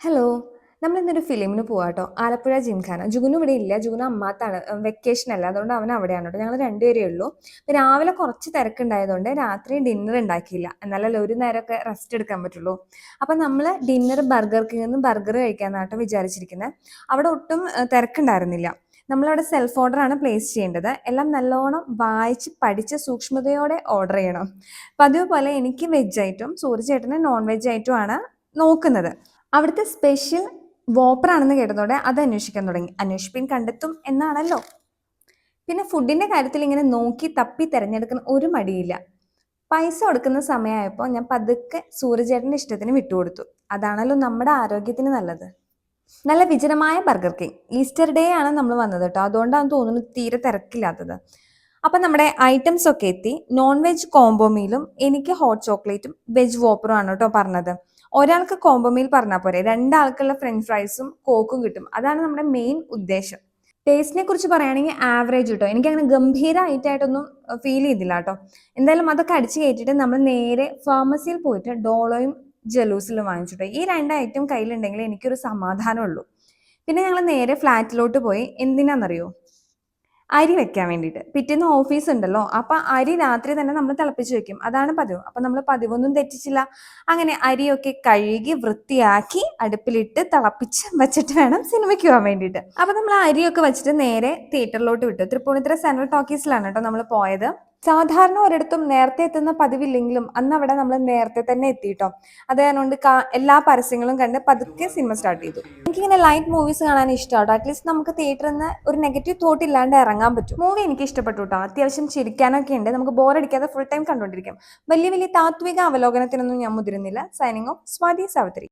Hello നമ്മൾ ഇന്നൊരു ഫിലിമിന് പോവാ കേട്ടോ ആലപ്പുഴ ജിംഖാന. ജുഗുനു ഇവിടെ ഇല്ല. ജുഗുനു അമ്മാത്താണ്. വെക്കേഷൻ അല്ല. അതുകൊണ്ട് അവൻ അവിടെയാണ് കേട്ടോ. ഞങ്ങൾ രണ്ടുപേരേ ഉള്ളൂ. അപ്പോൾ രാവിലെ കുറച്ച് തിരക്കുണ്ടായതുകൊണ്ട് രാത്രി ഡിന്നർ ഉണ്ടാക്കിയില്ല. എന്നാലല്ലേ ഒരു നേരമൊക്കെ റെസ്റ്റ് എടുക്കാൻ പറ്റുള്ളൂ. അപ്പം നമ്മൾ ഡിന്നർ ബർഗർ കിങ്ങിൽ നിന്ന് ബർഗർ കേട്ടോ വിചാരിച്ചിരിക്കുന്നത് അവിടെ ഒട്ടും തിരക്കുണ്ടായിരുന്നില്ല. നമ്മളവിടെ സെൽഫ് ഓർഡർ ആണ് പ്ലേസ് ചെയ്യേണ്ടത്. എല്ലാം നല്ലോണം വായിച്ച് പഠിച്ച് സൂക്ഷ്മതയോടെ ഓർഡർ ചെയ്യണം. പതിവ് പോലെ എനിക്ക് വെജ് ഐറ്റം സൂര്യചേട്ടന് നോൺ വെജ് ഐറ്റം ആണ് നോക്കുന്നത്. അവിടുത്തെ സ്പെഷ്യൽ വോപ്പർ ആണെന്ന് കേട്ടതോടെ അത് അന്വേഷിക്കാൻ തുടങ്ങി. അന്വേഷിപ്പിൻ കണ്ടെത്തും എന്നാണല്ലോ. പിന്നെ ഫുഡിന്റെ കാര്യത്തിൽ ഇങ്ങനെ നോക്കി തപ്പി തിരഞ്ഞെടുക്കുന്ന ഒരു മടിയില്ല. പൈസ കൊടുക്കുന്ന സമയമായപ്പോൾ ഞാൻ പതുക്കെ സൂര്യചേട്ടന്റെ ഇഷ്ടത്തിന് വിട്ടുകൊടുത്തു അതാണല്ലോ നമ്മുടെ ആരോഗ്യത്തിന് നല്ലത്. നല്ല വിജനമായ ബർഗർ കിങ് ഈസ്റ്റർ ഡേ ആണ് നമ്മൾ വന്നത് കേട്ടോ. അതുകൊണ്ടാണ് തോന്നുന്നു തീരെ തിരക്കില്ലാത്തത്. അപ്പം നമ്മുടെ ഐറ്റംസ് ഒക്കെ എത്തി. നോൺ വെജ് കോംബോ മീലും എനിക്ക് ഹോട്ട് ചോക്ലേറ്റും വെജ് വോപ്പറും ആണ് കേട്ടോ പറഞ്ഞത്. ഒരാൾക്ക് കോംബോ മീൽ പറഞ്ഞാൽ പോരെ. രണ്ടാൾക്കുള്ള ഫ്രഞ്ച് ഫ്രൈസും കോക്കും കിട്ടും. അതാണ് നമ്മുടെ മെയിൻ ഉദ്ദേശം. ടേസ്റ്റിനെ കുറിച്ച് പറയുകയാണെങ്കിൽ ആവറേജ് കിട്ടോ എനിക്ക് അങ്ങനെ ഗംഭീര ഗംഭീരമായിട്ടായിട്ടൊന്നും ഫീൽ ചെയ്തില്ല കേട്ടോ എന്തായാലും അതൊക്കെ അടിച്ച് കയറ്റിയിട്ട് നമ്മൾ നേരെ ഫാർമസിയിൽ പോയിട്ട് ഡോളോയും ജലൂസിലും വാങ്ങിച്ചിട്ടോ. ഈ രണ്ട് ഐറ്റം കയ്യിലുണ്ടെങ്കിൽ എനിക്കൊരു സമാധാനമുള്ളൂ. പിന്നെ ഞങ്ങൾ നേരെ ഫ്ലാറ്റിലോട്ട് പോയി. എന്തിനാണെന്നറിയോ അരി വെക്കാൻ വേണ്ടിയിട്ട്. പിറ്റേന്ന് ഓഫീസ് ഉണ്ടല്ലോ അപ്പൊ അരി രാത്രി തന്നെ നമ്മൾ തിളപ്പിച്ച് വെക്കും. അതാണ് പതിവ്. അപ്പൊ നമ്മൾ പതിവൊന്നും തെറ്റിച്ചില്ല. അങ്ങനെ അരിയൊക്കെ കഴുകി വൃത്തിയാക്കി അടുപ്പിലിട്ട് തിളപ്പിച്ച് വെച്ചിട്ട് വേണം സിനിമയ്ക്ക് പോകാൻ വേണ്ടിയിട്ട്. അപ്പൊ നമ്മൾ അരിയൊക്കെ വെച്ചിട്ട് നേരെ തിയേറ്ററിലോട്ട് വിട്ടു. തൃപ്പൂണിത്തുറ സെൻട്രൽ ടോക്കീസിലാണ് കേട്ടോ നമ്മൾ പോയത്. സാധാരണ ഒരിടത്തും നേരത്തെ എത്തുന്ന പതിവില്ലെങ്കിലും അന്ന് അവിടെ നമ്മൾ നേരത്തെ തന്നെ എത്തിയിട്ടോ. അത് കാരണം എല്ലാ പരസ്യങ്ങളും കണ്ട് പതുക്കെ സിനിമ സ്റ്റാർട്ട് ചെയ്തു. എനിക്കിങ്ങനെ ലൈറ്റ് മൂവീസ് കാണാൻ ഇഷ്ടമാട്ടോ അറ്റ്ലീസ്റ്റ് നമുക്ക് തിയേറ്ററിൽ നിന്ന് ഒരു നെഗറ്റീവ് തോട്ട് ഇല്ലാണ്ട് ഇറങ്ങാൻ പറ്റും. മൂവി എനിക്ക് ഇഷ്ടപ്പെട്ടു കേട്ടോ അത്യാവശ്യം ചിരിക്കാനൊക്കെ ഉണ്ട്. നമുക്ക് ബോറടിക്കാതെ ഫുൾ ടൈം കണ്ടുകൊണ്ടിരിക്കാം വലിയ വലിയ താത്വിക അവലോകനത്തിനൊന്നും ഞാൻ മുതിരുന്നില്ല. Signing off Swathi Savithri.